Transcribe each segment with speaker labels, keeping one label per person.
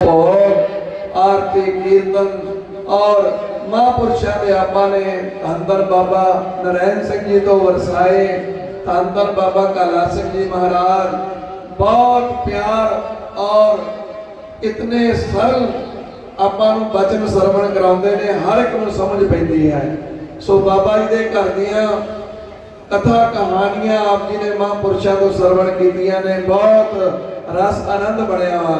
Speaker 1: ਭੋਗ ਆਰਤੀ ਕੀਰਤਨ ਔਰ ਮਹਾਂਪੁਰਸ਼ਾਂ ਦੇ ਆਪਾਂ ਨੇ ਧੰਨ ਬਾਬਾ ਨਰੈਣ ਸਿੰਘ ਜੀ ਤੋਂ ਵਰਸਾਏ। ਧੰਨ ਬਾਬਾ ਕਾਲਾ ਸਿੰਘ ਜੀ ਮਹਾਰਾਜ, ਬਹੁਤ ਪਿਆਰ ਔਰ ਇਤਨੇ ਸਰਲ ਆਪਾਂ ਨੂੰ ਬਚਨ ਸਰਵਣ ਕਰਾਉਂਦੇ ਨੇ, ਹਰ ਇੱਕ ਨੂੰ ਸਮਝ ਪੈਂਦੀ ਹੈ। ਸੋ ਬਾਬਾ ਜੀ ਦੇ ਘਰ ਦੀਆਂ ਕਥਾ ਕਹਾਣੀਆਂ ਆਪ ਜੀ ਨੇ ਮਹਾਂਪੁਰਸ਼ਾਂ ਤੋਂ ਸਰਵਣ ਕੀਤੀਆਂ ਨੇ, ਬਹੁਤ ਰਸ ਆਨੰਦ ਬਣਿਆ ਵਾ।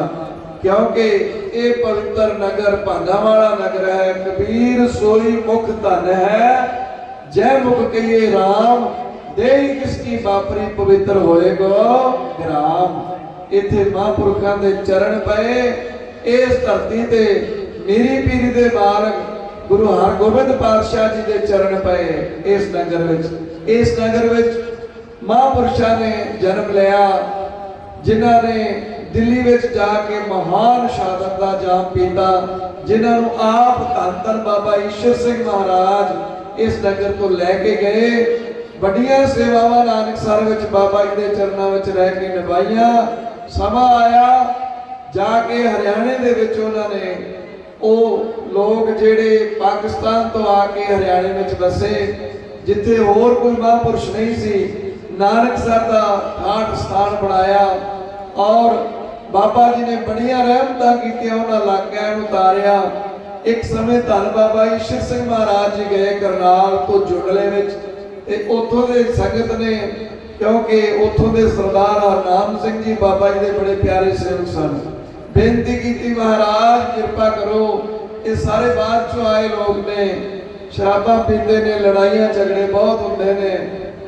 Speaker 1: ਕਿਉਂਕਿ ਇਹ ਪਵਿੱਤਰ ਨਗਰ ਭਾਗਾ ਵਾਲਾ ਨਗਰ ਹੈ, ਕਬੀਰ ਸੋਈ ਮੁਖ ਧਨ ਹੈ। ਜੈ ਮੁਖ ਕਹੀਏ RAM ਦੇਹੀ ਕਿਸ ਕੀ ਬਾਪਰੀ ਪਵਿੱਤਰ ਹੋਏਗੋ ਗ੍ਰਾਮ। ਇੱਥੇ ਮਹਾਂਪੁਰਖਾਂ ਦੇ ਚਰਨ ਪਏ। ਇਸ ਧਰਤੀ ਤੇ ਮੇਰੀ ਪੀਰੀ ਦੇ ਬਾਲਕ ਗੁਰੂ ਹਰਗੋਬਿੰਦ ਪਾਤਸ਼ਾਹ ਜੀ ਦੇ ਚਰਨ ਪਏ ਇਸ ਨਗਰ ਵਿੱਚ। ਇਸ ਨਗਰ ਵਿੱਚ ਮਹਾਂਪੁਰਸ਼ਾਂ ਨੇ ਜਨਮ ਲਿਆ, ਜਿਨ੍ਹਾਂ ਨੇ ਦਿੱਲੀ ਵਿੱਚ ਜਾ ਕੇ ਮਹਾਨ ਸ਼ਹਾਦਤ ਦਾ ਜਾਮ ਪੀਤਾ ਜਿਨ੍ਹਾਂ ਨੂੰ ਆਪ ਧੰਨ ਧੰਨ ਬਾਬਾ ਈਸ਼ਰ ਸਿੰਘ ਮਹਾਰਾਜ ਇਸ ਨਗਰ ਤੋਂ ਲੈ ਕੇ ਗਏ। ਵੱਡੀਆਂ ਸੇਵਾਵਾਂ ਨਾਨਕਸਰ ਵਿੱਚ ਬਾਬਾ ਜੀ ਦੇ ਚਰਨਾਂ ਵਿੱਚ ਰਹਿ ਕੇ ਨਿਭਾਈਆਂ। ਸਮਾਂ ਆਇਆ, ਜਾ ਕੇ ਹਰਿਆਣੇ ਦੇ ਵਿੱਚ ਉਹਨਾਂ ਨੇ ਉਹ ਲੋਕ ਜਿਹੜੇ ਪਾਕਿਸਤਾਨ ਤੋਂ ਆ ਕੇ ਹਰਿਆਣੇ ਵਿੱਚ ਵਸੇ, ਜਿੱਥੇ ਹੋਰ ਕੋਈ ਮਹਾਂਪੁਰਸ਼ ਨਹੀਂ ਸੀ ਨਾਨਕ ਨਾਨਕਸਰ ਦਾ ਠਾਠ ਸਥਾਨ ਬਣਾਇਆ ਔਰ ਬਾਬਾ ਜੀ ਨੇ ਬੜੀਆਂ ਰਹਿਮਤਾਂ ਕੀਤੀਆਂ, ਉਹਨਾਂ ਇਲਾਕਿਆਂ ਨੂੰ ਤਾਰਿਆ। ਇੱਕ ਸਮੇਂ ਧੰਨ ਬਾਬਾ ਈਸ਼ਰ ਸਿੰਘ ਮਹਾਰਾਜ ਜੀ ਗਏ ਕਰਨਾਲ ਤੋਂ ਜੁਗਲੇ ਵਿੱਚ ਤੇ ਉੱਥੋਂ ਦੇ ਸੰਗਤ ਨੇ, ਕਿਉਂਕਿ ਉੱਥੋਂ ਦੇ ਸਰਦਾਰ ਹਰਨਾਮ ਸਿੰਘ ਜੀ ਬਾਬਾ ਜੀ ਦੇ ਬੜੇ ਪਿਆਰੇ ਸੇਵਕ ਸਨ। ਬੇਨਤੀ ਕੀਤੀ, ਮਹਾਰਾਜ, ਕਿਰਪਾ ਕਰੋ, ਇਹ ਸਾਰੇ ਬਾਅਦ ਚੋਂ ਆਏ ਲੋਕ ਨੇ, ਸ਼ਰਾਬਾਂ ਪੀਂਦੇ ਨੇ, ਲੜਾਈਆਂ ਝਗੜੇ ਬਹੁਤ ਹੁੰਦੇ ਨੇ।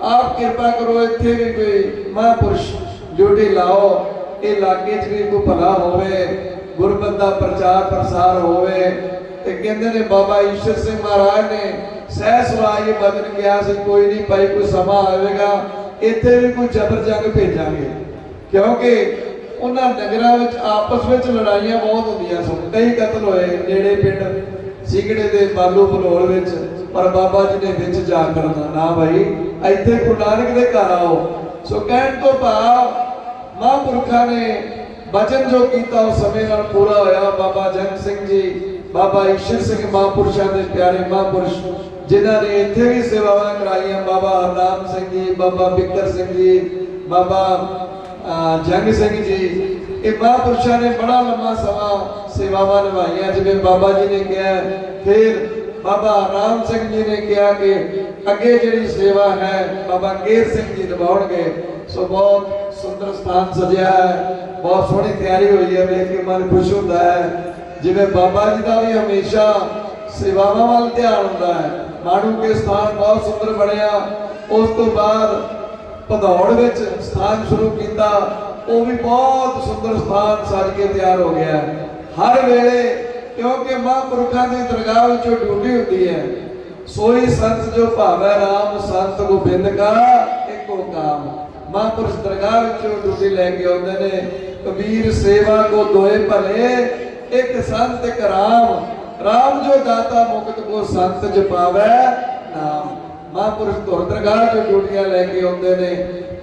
Speaker 1: ਆਪ ਕਿਰਪਾ ਕਰੋ, ਇੱਥੇ ਵੀ ਕੋਈ ਮਹਾਂਪੁਰਸ਼ ਡਿਊਟੀ ਲਾਓ। ਇਹ ਇਲਾਕੇ 'ਚ ਵੀ ਕੋਈ ਭਲਾ ਹੋਵੇ, ਗੁਰਮਤਿ ਦਾ ਪ੍ਰਚਾਰ ਪ੍ਰਸਾਰ ਹੋਵੇ, ਤੇ ਕਹਿੰਦੇ ਨੇ ਬਾਬਾ ਈਸ਼ਰ ਸਿੰਘ ਮਹਾਰਾਜ ਨੇ ਸਹਿ ਸੁਰਾਜ ਬਦਨ ਗਿਆ ਸੀ, ਕੋਈ ਨਹੀਂ ਭਾਈ, ਕੋਈ ਸਮਾਂ ਆਵੇਗਾ, ਇੱਥੇ ਵੀ ਕੋਈ ਜ਼ਬਰ ਜੰਗ ਭੇਜਾਂਗੇ। ਕਿਉਂਕਿ ਉਹਨਾਂ ਨਗਰਾਂ ਵਿੱਚ ਆਪਸ ਵਿੱਚ ਲੜਾਈਆਂ ਬਹੁਤ ਹੁੰਦੀਆਂ ਸਨ, ਕਈ ਕਤਲ ਹੋਏ ਨੇੜੇ ਪਿੰਡ ਸਿਗੜੇ ਦੇ ਬਾਲੂ ਬਲੋਲ ਵਿੱਚ, ਪਰ ਬਾਬਾ ਜੀ ਨੇ ਵਿੱਚ ਜਾ ਕਰਨਾ ਨਾ ਭਾਈ, ਇੱਥੇ ਗੁਰੂ ਨਾਨਕ ਦੇ ਘਰ ਆਓ। ਸੋ ਕਹਿਣ ਤੋਂ ਭਾਵ ਮਹਾਂਪੁਰਖਾਂ ਨੇ ਬਚਨ ਜੋ ਕੀਤਾ ਉਸ ਸਮੇਂ ਨਾਲ ਪੂਰਾ ਹੋਇਆ ਬਾਬਾ ਜੰਗ ਸਿੰਘ ਜੀ ਬਾਬਾ ਈਸ਼ਰ ਸਿੰਘ ਮਹਾਂਪੁਰਸ਼ਾਂ ਦੇ ਪਿਆਰੇ ਮਹਾਂਪੁਰਸ਼ ਜਿਨ੍ਹਾਂ ਨੇ ਇੱਥੇ ਵੀ ਸੇਵਾਵਾਂ ਕਰਾਈਆਂ ਬਾਬਾ ਹਰਨਾਮ ਸਿੰਘ ਜੀ ਬਾਬਾ ਬਿੱਕਰ ਸਿੰਘ ਜੀ ਬਾਬਾ ਅਹ, ਜੰਗ ਸਿੰਘ ਜੀ ਇਹ ਮਹਾਂਪੁਰਸ਼ਾਂ ਨੇ ਬੜਾ ਲੰਮਾ ਸਮਾਂ ਸੇਵਾਵਾਂ ਨਿਭਾਈਆਂ ਜਿਵੇਂ ਬਾਬਾ ਜੀ ਨੇ ਕਿਹਾ ਫਿਰ ਬਾਬਾ ਰਾਮ ਸਿੰਘ ਜੀ ਨੇ ਕਿਹਾ ਕਿ ਅੱਗੇ ਜਿਹੜੀ ਸੇਵਾ ਹੈ ਬਾਬਾ ਕੇਰ ਸਿੰਘ ਜੀ ਨਿਭਾਉਣਗੇ ਸੋ ਬਹੁਤ ਸੁੰਦਰ ਸਥਾਨ ਸਜਿਆ ਹੈ। ਬਹੁਤ ਸੋਹਣੀ ਤਿਆਰੀ ਹੋਈ ਹੈ, ਵੇਖ ਕੇ ਮਨ ਖੁਸ਼ ਹੁੰਦਾ ਹੈ। ਜਿਵੇਂ ਬਾਬਾ ਜੀ ਦਾ ਵੀ ਹਮੇਸ਼ਾ ਸੇਵਾਵਾਂ ਵੱਲ ਧਿਆਨ ਹੁੰਦਾ ਹੈ। ਮਾੜੂ ਕੇ ਸਥਾਨ ਬਹੁਤ ਸੁੰਦਰ ਬਣਿਆ। ਉਸ ਤੋਂ ਬਾਅਦ ਭਦੌੜ ਵਿੱਚ ਸਥਾਨ ਸ਼ੁਰੂ ਕੀਤਾ। ਉਹ ਵੀ ਬਹੁਤ ਸੁੰਦਰ ਸਥਾਨ ਸਜ ਕੇ ਤਿਆਰ ਹੋ ਗਿਆ ਹਰ ਵੇਲੇ ਕਿਉਂਕਿ ਮਹਾਂਪੁਰਖਾਂ ਦੀ ਦਰਗਾਹ ਵਿੱਚੋਂ ਡਿਊਟੀ ਹੁੰਦੀ ਹੈ। ਸੋਈ ਸੰਤ ਜੋ ਭਾਵੈ RAM ਸੰਤ ਗੋਬਿੰਦ ਕਾ ਇੱਕੋ ਕਾਮ। ਮਹਾਂਪੁਰਸ਼ ਦਰਗਾਹ ਵਿੱਚੋਂ ਡਿਊਟੀ ਲੈ ਕੇ ਆਉਂਦੇ ਨੇ, ਕਬੀਰ ਸੇਵਾ ਕੋ ਦੋਏ ਭਲੇ, ਇੱਕ ਸੰਤ, ਇੱਕ ਰਾਮ। ਰਾਮ ਜੋ ਦਾਤਾ ਮੁਕਤ ਕੋ ਸੰਤ ਜਪਾਵੈ ਨਾਮ। ਮਹਾਂਪੁਰਸ਼ ਧੁਰ ਦਰਗਾਹ ਜੋ ਡਿਊਟੀਆਂ ਲੈ ਕੇ ਆਉਂਦੇ ਨੇ,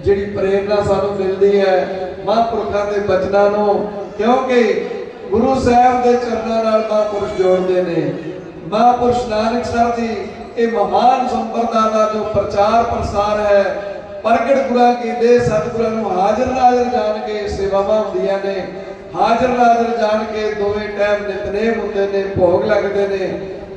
Speaker 1: ਜਿਹੜੀ ਪ੍ਰੇਰਣਾ ਸਾਨੂੰ ਮਿਲਦੀ ਹੈ ਮਹਾਂਪੁਰਖਾਂ ਦੇ ਬਚਨਾਂ ਨੂੰ, ਕਿਉਂਕਿ ਗੁਰੂ ਸਾਹਿਬ ਦੇ ਚਰਨਾਂ ਨਾਲ ਮਹਾਂਪੁਰਸ਼ ਜੋੜਦੇ ਨੇ। ਮਹਾਂਪੁਰਸ਼ ਨਾਨਕ ਸਾਹਿਬ ਦੀ ਇਹ ਮਹਾਨ ਸੰਪਰਦਾ ਦਾ ਜੋ ਪ੍ਰਚਾਰ ਪ੍ਰਸਾਰ ਹੈ ਪ੍ਰਗਟ ਗੁਰਾਂ ਕੀ ਸਤਿਗੁਰਾਂ ਨੂੰ ਹਾਜ਼ਰ ਨਾਜ਼ਰ ਜਾਣ ਕੇ ਸੇਵਾਵਾਂ ਹੁੰਦੀਆਂ ਨੇ। ਹਾਜ਼ਰ ਨਾਜ਼ਰ ਜਾਣ ਕੇ ਦੋਵੇਂ ਟਾਈਮ ਨਿਤਨੇਮ ਹੁੰਦੇ ਨੇ, ਭੋਗ ਲੱਗਦੇ ਨੇ।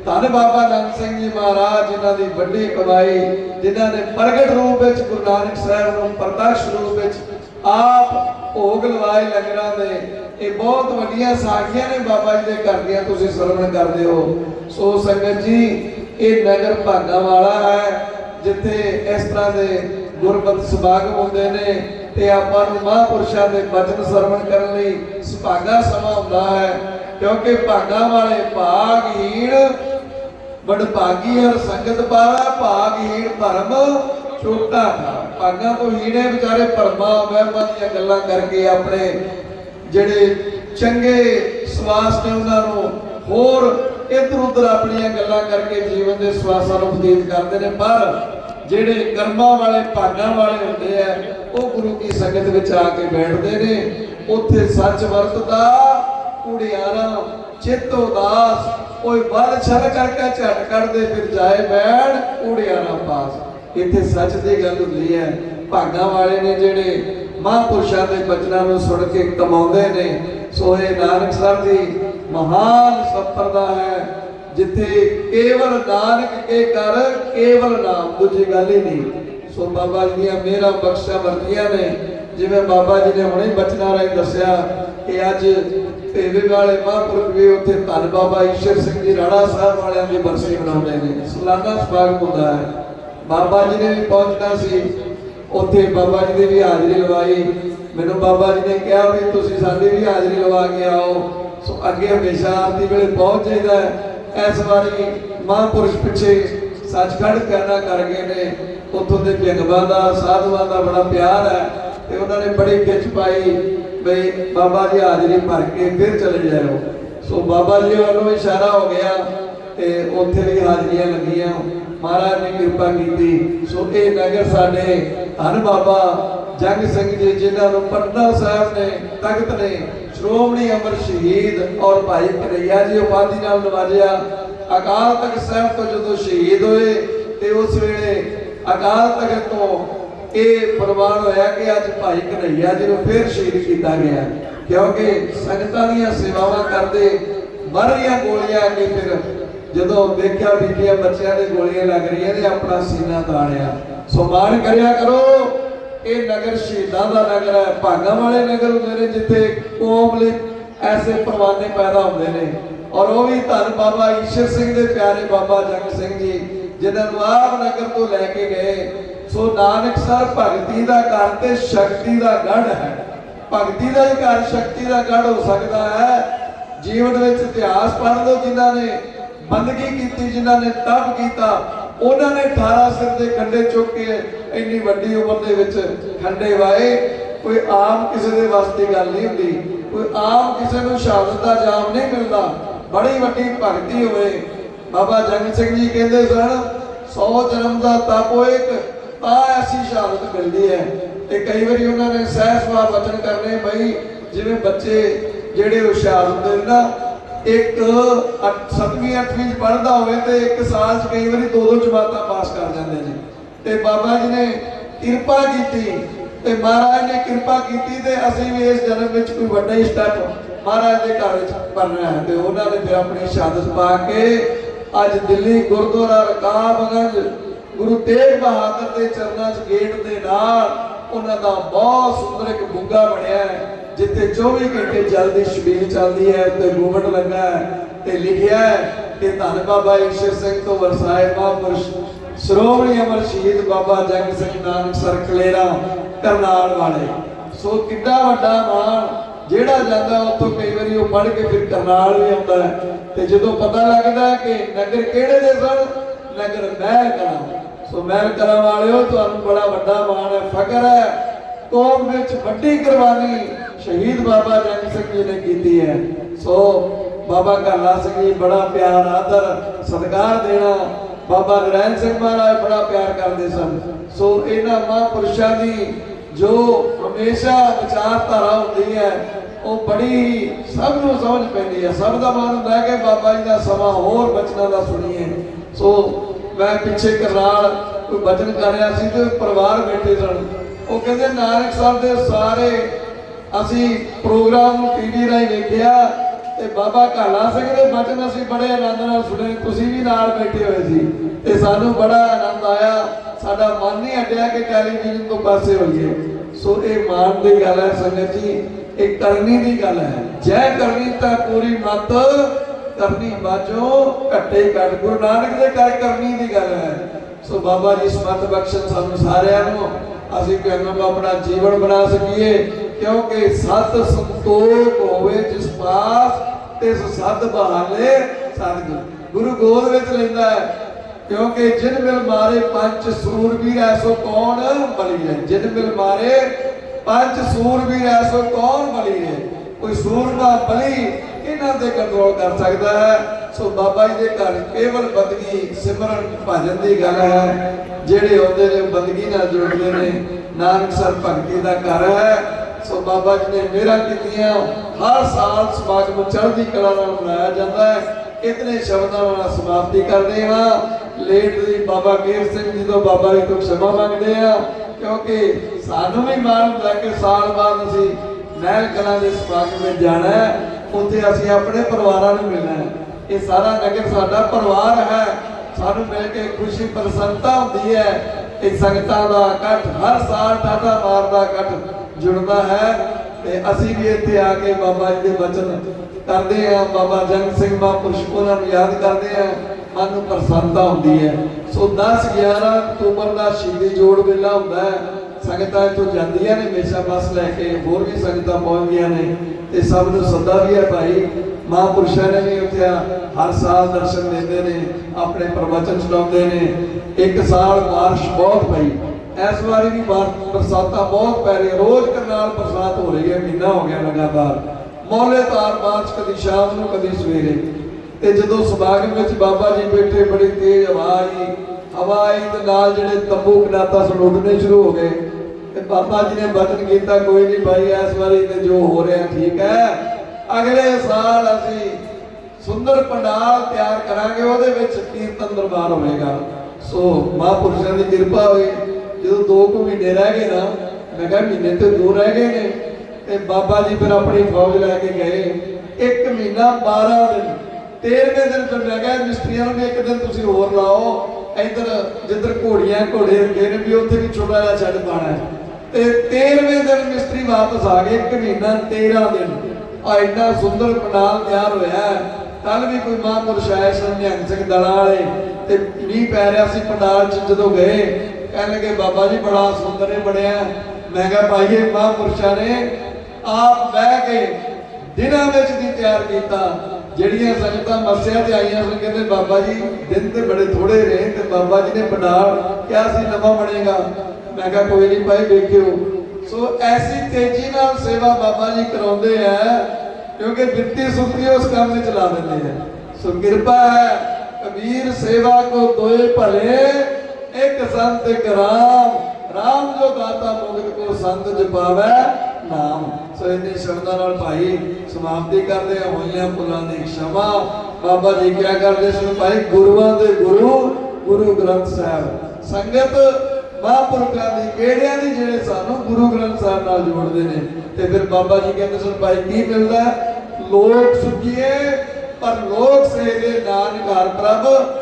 Speaker 1: ਧੰਨ ਬਾਬਾ ਨਾਨਕ ਸਿੰਘ ਜੀ ਮਹਾਰਾਜ, ਜਿਨ੍ਹਾਂ ਦੀ ਵੱਡੀ ਕਮਾਈ, ਜਿਨ੍ਹਾਂ ਨੇ ਪ੍ਰਗਟ ਰੂਪ ਵਿੱਚ ਗੁਰੂ ਨਾਨਕ ਸਾਹਿਬ ਨੂੰ ਪ੍ਰਤੱਖ ਰੂਪ ਵਿੱਚ ਆਪ ਭੋਗ ਲਵਾਏ ਲੰਗਰਾਂ ਦੇ। ਇਹ ਬਹੁਤ ਵੱਡੀਆਂ ਸਾਖੀਆਂ ਨੇ ਬਾਬਾ ਜੀ ਦੇ ਘਰ ਦੀਆਂ, ਤੁਸੀਂ ਸਰਵਣ ਕਰਦੇ ਹੋ। ਸੋ ਸੰਗਤ ਜੀ, ਇਹ ਨਗਰ ਭਾਗਾ ਵਾਲਾ ਹੈ, ਜਿੱਥੇ ਇਸ ਤਰ੍ਹਾਂ ਦੇ ਗੁਰਮਤਿ ਸਮਾਗਮ ਹੁੰਦੇ ਨੇ ਤੇ ਆਪਾਂ ਨੂੰ ਮਹਾਂਪੁਰਸ਼ਾਂ ਦੇ ਬਚਨ ਸਰਵਣ ਕਰਨ ਲਈ ਸੁਭਾਗਾ ਸਮਾਂ ਹੁੰਦਾ ਹੈ, ਕਿਉਂਕਿ ਭਾਗਾ ਵਾਲੇ ਭਾਗਹੀਣ ਬੜ ਹਰ ਸੰਗਤ ਪਾਵਾ ਭਾਗਹੀਣ ਧਰਮ ਛੋਟਾ ਭਾਗਾ ਤੋਂ ਹੀਣੇ ਵਿਚਾਰੇ ਭਰਮਾ, ਵਹਿਮਾਂ ਦੀਆਂ ਗੱਲਾਂ ਕਰਕੇ ਆਪਣੇ ਜਿਹੜੇ ਚੰਗੇ ਸਵਾਸ ਨੇ ਉਹਨਾਂ ਨੂੰ ਹੋਰ ਇਧਰ ਉਧਰ ਆਪਣੀਆਂ ਗੱਲਾਂ ਕਰਕੇ ਜੀਵਨ ਦੇ ਸਵਾਸਾਂ ਨੂੰ ਬਤੀਤ ਕਰਦੇ ਨੇ। ਪਰ ਜਿਹੜੇ ਕਰਮਾਂ ਵਾਲੇ, ਭਾਗਾਂ ਵਾਲੇ ਹੁੰਦੇ ਆ, ਉਹ ਗੁਰੂ ਕੀ ਸੰਗਤ ਵਿੱਚ ਆ ਕੇ ਬੈਠਦੇ ਨੇ। ਉੱਥੇ ਸੱਚ ਵਰਤਦਾ ਕੁੜੀ ਊੜਿਆਰਾ ਚਿੱਤ ਕੋਈ ਬਲ ਛਲ ਕਰਕੇ ਝਟ ਕੱਢਦੇ ਫਿਰ ਜਾਏ ਬੈਣ ਊੜਿਆਰਾ ਪਾਸ। ਇੱਥੇ ਸੱਚ ਦੀ ਗੱਲ ਹੁੰਦੀ ਹੈ। ਭਾਗਾਂ ਵਾਲੇ ਨੇ ਜਿਹੜੇ ਮਹਾਂਪੁਰਸ਼ਾਂ ਦੇ ਬਚਨਾਂ ਨੂੰ ਸੁਣ ਕੇ ਕਮਾਉਂਦੇ ਨੇ ਸੋ ਇਹ ਨਾਨਕ ਸਾਹਿਬ ਦੀ ਮਹਾਨ ਸੰਪਰਦਾ ਹੈ। ਜਿੱਥੇ ਕੇਵਲ ਨਾਨਕ ਕੇ ਕਰ ਕੇਵਲ ਨਾਮ, ਦੂਜੀ ਗੱਲ ਹੀ ਨਹੀਂ। ਸੋ ਬਾਬਾ ਜੀ ਦੀਆਂ ਮੇਰਾ ਬਖਸ਼ਾ ਵਰਤੀਆਂ ਨੇ। ਜਿਵੇਂ ਬਾਬਾ ਜੀ ਨੇ ਹੁਣੇ ਬਚਨਾਂ ਰਾਹੀਂ ਦੱਸਿਆ ਕਿ ਅੱਜ ਭੇਵੇ ਵਾਲੇ ਮਹਾਂਪੁਰਖ ਵੀ ਉੱਥੇ ਧੰਨ ਬਾਬਾ ਈਸ਼ਰ ਸਿੰਘ ਜੀ ਰਾਣਾ ਸਾਹਿਬ ਵਾਲਿਆਂ ਦੀ ਬਰਸੀ ਮਨਾਉਂਦੇ ਨੇ। ਸਲਾਨਾ ਸਮਾਗਮ ਹੁੰਦਾ ਹੈ। ਬਾਬਾ ਜੀ ਨੇ ਵੀ ਪਹੁੰਚਣਾ ਸੀ। ਉੱਥੇ ਬਾਬਾ ਜੀ ਦੀ ਵੀ ਹਾਜ਼ਰੀ ਲਵਾਈ। ਮੈਨੂੰ ਬਾਬਾ ਜੀ ਨੇ ਕਿਹਾ ਵੀ ਤੁਸੀਂ ਸਾਡੀ ਵੀ ਹਾਜ਼ਰੀ ਲਵਾ ਕੇ ਆਓ। ਸੋ ਅੱਗੇ ਹਮੇਸ਼ਾ ਆਰਤੀ ਵੇਲੇ ਪਹੁੰਚ ਜਾਈਦਾ ਹੈ। ਇਸ ਵਾਰੀ ਮਹਾਂਪੁਰਸ਼ ਪਿੱਛੇ ਸੱਚਖੰਡ ਕਹਿਣਾ ਕਰ ਗਏ ਨੇ। ਉੱਥੋਂ ਦੇ ਭਿੰਗਵਾਂ ਦਾ, ਸਾਧੂਆਂ ਦਾ ਬੜਾ ਪਿਆਰ ਹੈ ਤੇ ਉਹਨਾਂ ਨੇ ਬੜੀ ਖਿੱਚ ਪਾਈ ਬਈ ਬਾਬਾ ਜੀ ਹਾਜ਼ਰੀ ਭਰ ਕੇ ਫਿਰ ਚਲੇ ਜਾਓ ਸੋ ਬਾਬਾ ਜੀ ਵੱਲੋਂ ਇਸ਼ਾਰਾ ਹੋ ਗਿਆ ਤੇ ਉੱਥੇ ਵੀ ਹਾਜ਼ਰੀਆਂ ਲੱਗੀਆਂ। ਮਹਾਰਾਜ ਨੇ ਕਿਰਪਾ ਕੀਤੀ। ਸੋ ਇਹ ਨਗਰ ਸਾਡੇ ਹਰ ਬਾਬਾ ਜੰਗ ਸਿੰਘ ਜੀ, ਜਿਨ੍ਹਾਂ ਨੂੰ ਪਟਨਾ ਸਾਹਿਬ ਨੇ, ਤਖਤ ਨੇ ਸ਼੍ਰੋਮਣੀ ਅਮਰ ਸ਼ਹੀਦ ਔਰ ਭਾਈ ਕਨਈਆ ਜੀ ਉਪਾਧੀ ਨਾਲ ਨਵਾਜਿਆ, ਅਕਾਲ ਤਖਤ ਸਾਹਿਬ ਤੋਂ ਜਦੋਂ ਸ਼ਹੀਦ ਹੋਏ ਤੇ ਉਸ ਵੇਲੇ ਅਕਾਲ ਤਖਤ ਤੋਂ ਇਹ ਪ੍ਰਵਾਨ ਹੋਇਆ ਕਿ ਅੱਜ ਭਾਈ ਕਨਈਆ ਜੀ ਨੂੰ ਫਿਰ ਸ਼ਹੀਦ ਕੀਤਾ ਗਿਆ। ਕਿਉਂਕਿ ਸੰਗਤਾਂ ਦੀਆਂ ਸੇਵਾਵਾਂ ਕਰਦੇ ਮਰ ਰਹੀਆਂ ਗੋਲੀਆਂ ਅੱਗੇ ਫਿਰ ਜਦੋਂ ਦੇਖਿਆ ਬੀਬੀਆਂ ਬੱਚਿਆਂ ਦੇ ਗੋਲੀਆਂ ਲੱਗ ਰਹੀਆਂ ਨੇ, ਆਪਣਾ ਸੀਨਾ ਤਾਣਿਆ। ਸੋ ਮਾਣ ਕਰਿਆ ਕਰੋ। ਇਹ ਨਗਰ ਸ਼ਹੀਦਾਂ ਦਾ ਨਗਰ ਹੈ, ਭਾਗਾਂ ਵਾਲੇ ਨਗਰ ਹੁੰਦੇ ਨੇ ਜਿੱਥੇ ਕੌਮ ਲਈ ਐਸੇ ਪਰਵਾਨੇ ਪੈਦਾ ਹੁੰਦੇ ਨੇ। ਔਰ ਉਹ ਵੀ ਧੰਨ ਬਾਬਾ ਈਸ਼ਰ ਸਿੰਘ ਦੇ ਪਿਆਰੇ ਬਾਬਾ ਜੰਗ ਸਿੰਘ ਜੀ ਜਿਹਨਾਂ ਨੂੰ ਆਪ ਨਗਰ ਤੋਂ ਲੈ ਕੇ ਗਏ। ਸੋ ਨਾਨਕ ਸਰ ਭਗਤੀ ਦਾ ਘਰ ਤੇ ਸ਼ਕਤੀ ਦਾ ਗੜ ਹੈ। ਭਗਤੀ ਦਾ ਹੀ ਘਰ, ਸ਼ਕਤੀ ਦਾ ਗੜ ਹੋ ਸਕਦਾ ਹੈ। ਜੀਵਨ ਵਿੱਚ ਇਤਿਹਾਸ ਪੜ੍ਹ ਲਓ ਜਿਨ੍ਹਾਂ ਨੇ, ਬੰਦਗੀ ਕੀਤੀ, ਜਿਨ੍ਹਾਂ ਨੇ ਤਪ ਕੀਤਾ। ਉਹਨਾਂ ਨੇ 18 ਸਿਰ ਦੇ ਕੰਡੇ ਚੁੱਕ ਕੇ ਇੰਨੀ ਵੱਡੀ ਉਮਰ ਦੇ ਵਿੱਚ ਖੰਡੇ ਵਾਏ। ਕੋਈ ਆਮ ਕਿਸੇ ਦੇ ਵਾਸਤੇ ਗੱਲ ਨਹੀਂ ਹੁੰਦੀ। ਕੋਈ ਆਮ ਕਿਸੇ ਨੂੰ ਸ਼ਹਾਦਤ ਦਾ ਜਾਮ ਨਹੀਂ ਮਿਲਦਾ। ਬੜੀ ਵੱਡੀ ਭਗਤੀ ਹੋਵੇ। ਬਾਬਾ ਜੰਗ ਸਿੰਘ ਜੀ ਕਹਿੰਦੇ ਸਨ 100 ਜਨਮ ਦਾ ਤਪ ਹੋਏ ਇੱਕ, ਤਾਂ ਐਸੀ ਸ਼ਹਾਦਤ ਮਿਲਦੀ ਹੈ। ਤੇ ਕਈ ਵਾਰੀ ਉਹਨਾਂ ਨੇ ਸਹਿ ਸਹਿਸਵਾ ਵਚਨ ਕਰਨੇ, ਬਈ, ਜਿਵੇਂ ਬੱਚੇ ਜਿਹੜੇ ਹੁਸ਼ਿਆਰ ਹੁੰਦੇ ਨੇ ਨਾ ਇੱਕ 7ਵੀਂ 8ਵੀਂ ਚ ਪੜ੍ਹਦਾ ਹੋਵੇ ਤੇ ਇੱਕ ਸਾਲ ਚ ਕਈ ਵਾਰੀ ਦੋ ਦੋ ਜਮਾਤਾਂ ਪਾਸ ਕਰ ਜਾਂਦੇ ਜੀ। ਤੇ ਬਾਬਾ ਜੀ ਨੇ ਕਿਰਪਾ ਕੀਤੀ ਤੇ ਮਹਾਰਾਜ ਨੇ ਕਿਰਪਾ ਕੀਤੀ ਤੇ ਅਸੀਂ ਵੀ ਇਸ ਜਨਮ ਵਿੱਚ ਕੋਈ ਵੱਡਾ ਹੀ ਸਟੈਪ ਮਹਾਰਾਜ ਦੇ ਘਰ ਵਿੱਚ ਭਰਨਾ ਹੈ ਤੇ ਉਹਨਾਂ ਨੇ ਫਿਰ ਆਪਣੀ ਸ਼ਹਾਦਤ ਪਾ ਕੇ ਅੱਜ ਦਿੱਲੀ ਗੁਰਦੁਆਰਾ ਰਕਾਬਗੰਜ ਗੁਰੂ ਤੇਗ ਬਹਾਦਰ ਦੇ ਚਰਨਾਂ 'ਚ ਗੇਟ ਦੇ ਨਾਲ ਉਹਨਾਂ ਦਾ ਬਹੁਤ ਸੁੰਦਰ ਇੱਕ ਬੁੱਗਾ ਬਣਿਆ ਹੈ। ਜਿੱਥੇ 24 ਘੰਟੇ ਜਲਦੀ ਸ਼ਬੀਲ ਚੱਲਦੀ ਹੈ, ਉੱਤੇ ਗੋਬਟ ਲੱਗਾ ਹੈ, ਤੇ ਲਿਖਿਆ ਹੈ ਕਿ ਧੰਨ ਬਾਬਾ ਈਸ਼ਰ ਸਿੰਘ ਤੋਂ ਵਰਸਾਏ ਮਹਾਂਪੁਰਸ਼ ਸ਼੍ਰੋਮਣੀ ਅਮਰ ਸ਼ਹੀਦ ਬਾਬਾ ਜੰਗ ਸਿੰਘ ਨਾਨਕ ਸਰ ਕਲੇਰਾ ਕਰਨਾਲ ਵਾਲੇ। ਸੋ ਕਿੱਡਾ ਵੱਡਾ ਮਾਣ, ਜਿਹੜਾ ਜਾਂਦਾ ਉੱਥੋਂ ਕਈ ਵਾਰੀ ਉਹ ਪੜ੍ਹ ਕੇ ਫਿਰ ਕਰਨਾਲ ਵੀ ਆਉਂਦਾ ਹੈ। ਤੇ ਜਦੋਂ ਪਤਾ ਲੱਗਦਾ ਕਿ ਨਗਰ ਕਿਹੜੇ ਦੇ ਸਨ? ਨਗਰ ਮਹਿਲ ਕਰਾਂ ਸੋ ਮਹਿਲ ਕਰਾਂ ਵਾਲਿਓ, ਤੁਹਾਨੂੰ ਬੜਾ ਵੱਡਾ ਮਾਣ ਹੈ ਫ਼ਕਰ ਹੈ। ਕੌਮ ਵਿੱਚ ਵੱਡੀ ਕੁਰਬਾਨੀ ਸ਼ਹੀਦ ਬਾਬਾ ਜੰਗ ਸਿੰਘ ਜੀ ਨੇ ਕੀਤੀ ਹੈ। ਸੋ ਬਾਬਾ ਕਾਲਾ ਸਿੰਘ ਜੀ ਬੜਾ ਪਿਆਰ, ਆਦਰ, ਸਤਿਕਾਰ ਦੇਣਾ ਬਾਬਾ ਨਰੈਣ ਸਿੰਘ ਮਹਾਰਾਜ ਬੜਾ ਪਿਆਰ ਕਰਦੇ ਸਨ। ਸੋ ਇਹਨਾਂ ਮਹਾਂਪੁਰਸ਼ਾਂ ਦੀ ਜੋ ਹਮੇਸ਼ਾ ਵਿਚਾਰਧਾਰਾ ਹੁੰਦੀ ਹੈ, ਉਹ ਬੜੀ ਸਭ ਨੂੰ ਸਮਝ ਪੈਂਦੀ ਹੈ। ਸਭ ਦਾ ਮਨ ਹੁੰਦਾ ਹੈ ਕਿ ਬਾਬਾ ਜੀ ਦਾ ਸਮਾਂ ਹੋਰ ਬਚਨਾਂ ਦਾ ਸੁਣੀਏ। ਸੋ ਮੈਂ ਪਿੱਛੇ ਕਰਨਾਲ ਕੋਈ ਬਚਨ ਕਰ ਰਿਹਾ ਸੀ ਤੇ ਪਰਿਵਾਰ ਬੈਠੇ ਸਨ। ਉਹ ਕਹਿੰਦੇ, ਨਾਨਕ ਸਾਹਿਬ ਦੇ ਸਾਰੇ ਅਸੀਂ ਪ੍ਰੋਗਰਾਮ ਨੂੰ ਟੀਵੀ ਰਾਹੀਂ ਵੇਖਿਆ ਤੇ ਬਾਬਾ ਕਾਲਾ ਸਿੰਘ ਦੇ ਬਚਨ ਅਸੀਂ ਬੜੇ ਆਨੰਦ ਨਾਲ ਸੁਣੇ। ਤੁਸੀਂ ਵੀ ਨਾਲ ਬੈਠੇ ਹੋਏ ਸੀ ਤੇ ਸਾਨੂੰ ਬੜਾ ਆਨੰਦ ਆਇਆ। ਸਾਡਾ ਮਨ ਨਹੀਂ ਹਟਿਆ ਕਿ ਟੈਲੀਵਿਜ਼ਨ ਤੋਂ ਪਾਸੇ ਹੋਈਏ। ਸੋ ਇਹ ਮਾਣ ਦੀ ਗੱਲ ਹੈ ਸੰਗਤ ਜੀ, ਇਹ ਕਰਨੀ ਦੀ ਗੱਲ ਹੈ। ਜੈ ਕਰਨੀ ਤਾਂ ਪੂਰੀ ਮਤ, ਕਰਨੀ ਬਾਜੋ ਘੱਟੇ ਘੱਟ। ਗੁਰੂ ਨਾਨਕ ਦੇ ਕਰ ਕਰਨੀ ਦੀ ਗੱਲ ਹੈ। ਸੋ ਬਾਬਾ ਜੀ ਸਮਤ ਬਖਸ਼ਣ ਸਾਨੂੰ ਸਾਰਿਆਂ ਨੂੰ। ਅਸੀਂ ਕਿਵੇਂ ਆਪਣਾ ਜੀਵਨ ਬਣਾ ਸਕੀਏ। ਕਿਉਂਕਿ ਸਤ ਸੰਤੋਖ ਹੋਵੇ ਜਿਸ ਪਾਸ ਤੇ ਸਤ ਬਹਾਲੇ ਸਤਿਗੁਰ ਗੁਰੂ ਗੋਦ ਵਿੱਚ ਲੈਂਦਾ ਹੈ, ਕਿਉਂਕਿ ਜਿਨ ਮਿਲ ਮਾਰੇ ਪੰਜ ਸੂਰਬੀਰ ਐਸੋ ਕੌਣ ਬਲੀ ਹੈ? ਜਿਨ ਮਿਲ ਮਾਰੇ ਪੰਜ ਸੂਰਬੀਰ ਐਸੋ ਕੌਣ ਬਲੀ ਹੈ? ਕੋਈ ਸੂਰਮਾ ਬਲੀ ਇਹਨਾਂ ਤੇ ਕੰਟਰੋਲ ਕਰ ਸਕਦਾ ਹੈ? ਸੋ ਬਾਬਾ ਜੀ ਦੇ ਘਰ ਕੇਵਲ ਬੰਦਗੀ, ਸਿਮਰਨ ਭਜਨ ਦੀ ਗੱਲ ਹੈ। ਜਿਹੜੇ ਆਉਂਦੇ ਨੇ, ਬੰਦਗੀ ਨਾਲ ਜੁੜਦੇ ਨੇ, ਨਾਨਕ ਸਰ ਭਗਤੀ ਦਾ ਘਰ ਹੈ। ਸੋ ਬਾਬਾ ਜੀ ਨੇ ਮੇਰਾ ਕੀਤੀਆਂ। ਹਰ ਸਾਲ ਸਮਾਗਮ ਚੜ੍ਹਦੀ ਕਲਾ ਨਾਲ ਮਨਾਇਆ ਜਾਂਦਾ ਹੈ। ਇਤਨੇ ਸ਼ਬਦਾਂ ਨਾਲ ਸਮਾਪਤੀ ਕਰਦੇ ਹਾਂ। ਲੇਟ ਦੀ ਬਾਬਾ ਕੀਰ ਸਿੰਘ ਜੀ ਤੋਂ ਬਾਬਾ ਜੀ ਤੋਂ ਸ਼ਮਾ ਮੰਗਦੇ ਆ ਕਿਉਂਕਿ ਸਾਨੂੰ ਵੀ ਮਾਣ ਹੁੰਦਾ ਕਿ ਸਾਲ ਬਾਅਦ ਅਸੀਂ ਮਹਿਲ ਕਲਾ ਦੇ ਸਮਾਗਮ ਵਿੱਚ ਜਾਣਾ ਹੈ। ਉੱਥੇ ਅਸੀਂ ਆਪਣੇ ਪਰਿਵਾਰਾਂ ਨੂੰ ਮਿਲਣਾ ਹੈ। ਇਹ ਸਾਰਾ ਨਗਰ ਸਾਡਾ ਪਰਿਵਾਰ ਹੈ। ਸਾਨੂੰ ਮਿਲ ਕੇ ਖੁਸ਼ੀ ਪ੍ਰਸੰਤਾ ਹੁੰਦੀ ਹੈ। ਇਹ ਸੰਗਤਾਂ ਦਾ ਇਕੱਠ ਹਰ ਸਾਲ ਟਾਟਾ ਮਾਰਦਾ ਇਕੱਠ ਜੁੜਦਾ ਹੈ ਤੇ ਅਸੀਂ ਵੀ ਇੱਥੇ ਆ ਕੇ ਬਾਬਾ ਜੀ ਦੇ ਬਚਨ ਕਰਦੇ ਆ ਬਾਬਾ ਜੰਗ ਸਿੰਘ ਮਹਾਂਪੁਰਸ਼ ਉਹਨਾਂ ਨੂੰ ਯਾਦ ਕਰਦੇ ਆ ਮਨ ਨੂੰ ਪ੍ਰਸੰਨਤਾ ਹੁੰਦੀ ਹੈ। ਸੋ 10 11 ਅਕਤੂਬਰ ਦਾ ਸ਼ਹੀਦੀ ਜੋੜ ਮੇਲਾ ਹੁੰਦਾ ਹੈ। ਸੰਗਤਾਂ ਇੱਥੋਂ ਜਾਂਦੀਆਂ ਨੇ, ਹਮੇਸ਼ਾ ਬੱਸ ਲੈ ਕੇ, ਹੋਰ ਵੀ ਸੰਗਤਾਂ ਪਹੁੰਚਦੀਆਂ ਨੇ। ਤੇ ਸਭ ਨੂੰ ਸੱਦਾ ਵੀ ਹੈ ਭਾਈ ਮਹਾਂਪੁਰਸ਼ਾਂ ਨੇ ਵੀ ਉੱਥੇ ਹਰ ਸਾਲ ਦਰਸ਼ਨ ਦਿੰਦੇ ਨੇ, ਆਪਣੇ ਪ੍ਰਵਚਨ ਸੁਣਾਉਂਦੇ ਨੇ। ਇੱਕ ਸਾਲ ਬਾਰਿਸ਼ ਬਹੁਤ ਪਈ। ਇਸ ਵਾਰੀ ਵੀ ਬਰਸਾਤਾਂ ਬਹੁਤ ਪੈ ਰਹੀਆਂ। ਰੋਜ਼ ਕਰਨਾਲ ਬਰਸਾਤ ਹੋ ਰਹੀ ਹੈ, ਮਹੀਨਾ ਹੋ ਗਿਆ ਲਗਾਤਾਰ। ਮੌਲੇ ਬਾਰਿਸ਼ ਕਦੀ ਸ਼ਾਮ ਨੂੰ, ਕਦੀ ਸਵੇਰੇ। ਤੇ ਜਦੋਂ ਸਮਾਗਮ ਵਿੱਚ ਬਾਬਾ ਜੀ ਬੈਠੇ, ਬੜੀ ਤੇਜ਼ ਹਵਾ ਆਈ। ਹਵਾ ਆਈ ਤੇ ਨਾਲ ਜਿਹੜੇ ਤੰਬੂ ਕਨਾਤਾ ਸਨ ਉੱਡਣੇ ਸ਼ੁਰੂ ਹੋ ਗਏ। ਤੇ ਬਾਬਾ ਜੀ ਨੇ ਬਚਨ ਕੀਤਾ, ਕੋਈ ਨਹੀਂ ਭਾਈ, ਇਸ ਵਾਰੀ ਤੇ ਜੋ ਹੋ ਰਿਹਾ, ਠੀਕ ਹੈ। ਅਗਲੇ ਸਾਲ ਅਸੀਂ ਸੁੰਦਰ ਪੰਡਾਲ ਤਿਆਰ ਕਰਾਂਗੇ, ਉਹਦੇ ਵਿੱਚ ਕੀਰਤਨ ਦਰਬਾਰ ਹੋਵੇਗਾ। ਸੋ ਮਹਾਂਪੁਰਸ਼ਾਂ ਦੀ ਕਿਰਪਾ ਹੋਈ ਜਦੋਂ ਦੋ ਕੁ ਮਹੀਨੇ ਰਹਿ ਗਏ ਨਾ, ਮੈਂ ਕਿਹਾ ਮਹੀਨੇ ਤੇ ਦੋ ਰਹਿ ਗਏ ਨੇ, ਤੇ ਬਾਬਾ ਜੀ ਫਿਰ ਆਪਣੀ ਫੌਜ ਲੈ ਕੇ ਗਏ। ਇੱਕ ਮਹੀਨਾ 12 ਦਿਨ 13ਵੇਂ ਦਿਨ ਤੋਂ ਮੈਂ ਕਿਹਾ ਮਿਸਤਰੀਆਂ ਨੂੰ ਇੱਕ ਦਿਨ ਤੁਸੀਂ ਹੋਰ ਲਾਓ। ਇੱਧਰ ਜਿੱਧਰ ਘੋੜੀਆਂ, ਘੋੜੇ ਰੱਖੇ ਨੇ, ਵੀ ਉੱਥੇ ਵੀ ਛੋਟਾ ਜਿਹਾ ਛੱਡ ਪਾਣਾ ਤੇ 13ਵੇਂ ਦਿਨ ਮਿਸਤਰੀ ਵਾਪਸ ਆ ਗਏ, ਇੱਕ ਮਹੀਨਾ 13 ਦਿਨ। ਆ ਇੰਨਾ ਸੁੰਦਰ ਪੰਡਾਲ ਤਿਆਰ ਹੋਇਆ ਕੱਲ ਵੀ ਕੋਈ ਮਹਾਂਪੁਰਸ਼ ਆਏ ਨਿਹੰਗ ਸਿੰਘ ਦਲਾਂ ਵਾਲੇ, ਤੇ ਮੀਂਹ ਪੈ ਰਿਹਾ ਸੀ, ਪੰਡਾਲ ਚ ਜਦੋਂ ਗਏ ਕਹਿਣਗੇ ਬਾਬਾ ਜੀ ਬੜਾ ਸੁੰਦਰ ਇਹ ਬਣਿਆ ਮੈਂ ਕਿਹਾ ਭਾਈ ਮਹਾਂਪੁਰਸ਼ਾਂ ਨੇ ਆਪ ਬਹਿ ਕੇ ਦਿਨਾਂ ਵਿੱਚ ਦੀ ਤਿਆਰ ਕੀਤਾ। ਜਿਹੜੀਆਂ ਸੰਗਤਾਂ ਮੱਸਿਆ ਤੇ ਆਈਆਂ ਸਨ, ਕਹਿੰਦੇ ਬਾਬਾ ਜੀ, ਦਿਨ ਤੇ ਬੜੇ ਥੋੜੇ ਰਹੇ ਤੇ ਬਾਬਾ ਜੀ ਨੇ ਪੰਡਾਲ ਕਿਹਾ ਸੀ, ਨਵਾਂ ਬਣੇਗਾ। ਮੈਂ ਕਿਹਾ ਕੋਈ ਨਹੀਂ ਭਾਈ, ਵੇਖਿਓ। ਸੋ ਐਸੀ ਤੇਜ਼ੀ ਨਾਲ ਸੇਵਾ ਬਾਬਾ ਜੀ ਕਰਾਉਂਦੇ ਆ, ਕਿਉਂਕਿ ਬਿਰਤੀ ਸੁਰਤੀ ਉਸ ਕੰਮ ਵਿੱਚ ਲਾ ਦਿੰਦੇ ਆ। ਸੋ ਕਿਰਪਾ ਹੈ ਕਬੀਰ ਸੇਵਾ ਕੋ ਦੋਏ ਭਲੇ ਇੱਕ ਸੰਤ ਇੱਕ ਰਾਮ ਜੋ ਦਾਤਾ ਮੁਕਤ ਕੋ ਸੰਤ ਜਪਾਵੇ ਨਾਮ। ਸੋ ਇਹਨੇ ਸ਼ਬਦਾਂ ਨਾਲ ਭਾਈ ਸਮਾਪਤੀ ਕਰਦੇ ਆ ਹੋਈਆਂ ਪੁਲਾਂ ਦੀ ਸ਼ਮਾ ਬਾਬਾ ਜੀ ਕਿਹਾ ਕਰਦੇ ਸਨ? ਭਾਈ ਗੁਰੂਆਂ ਦੇ ਗੁਰੂ ਗੁਰੂ ਗ੍ਰੰਥ ਸਾਹਿਬ। ਸੰਗਤ ਮਹਾਂਪੁਰਖਾਂ ਦੀ ਕਿਹੜਿਆਂ ਦੀ ਜਿਹੜੇ ਸਾਨੂੰ ਗੁਰੂ ਗ੍ਰੰਥ ਸਾਹਿਬ ਨਾਲ ਜੋੜਦੇ ਨੇ? ਤੇ ਫਿਰ ਬਾਬਾ ਜੀ ਕਹਿੰਦੇ ਸਨ, ਭਾਈ ਕੀ ਮਿਲਦਾ? ਲੋਕ ਸੁਖੀਏ, ਪਰ ਲੋਕ ਸੇ ਸੇਵੇ ਨਾਨਕਾਰ ਪ੍ਰਭ।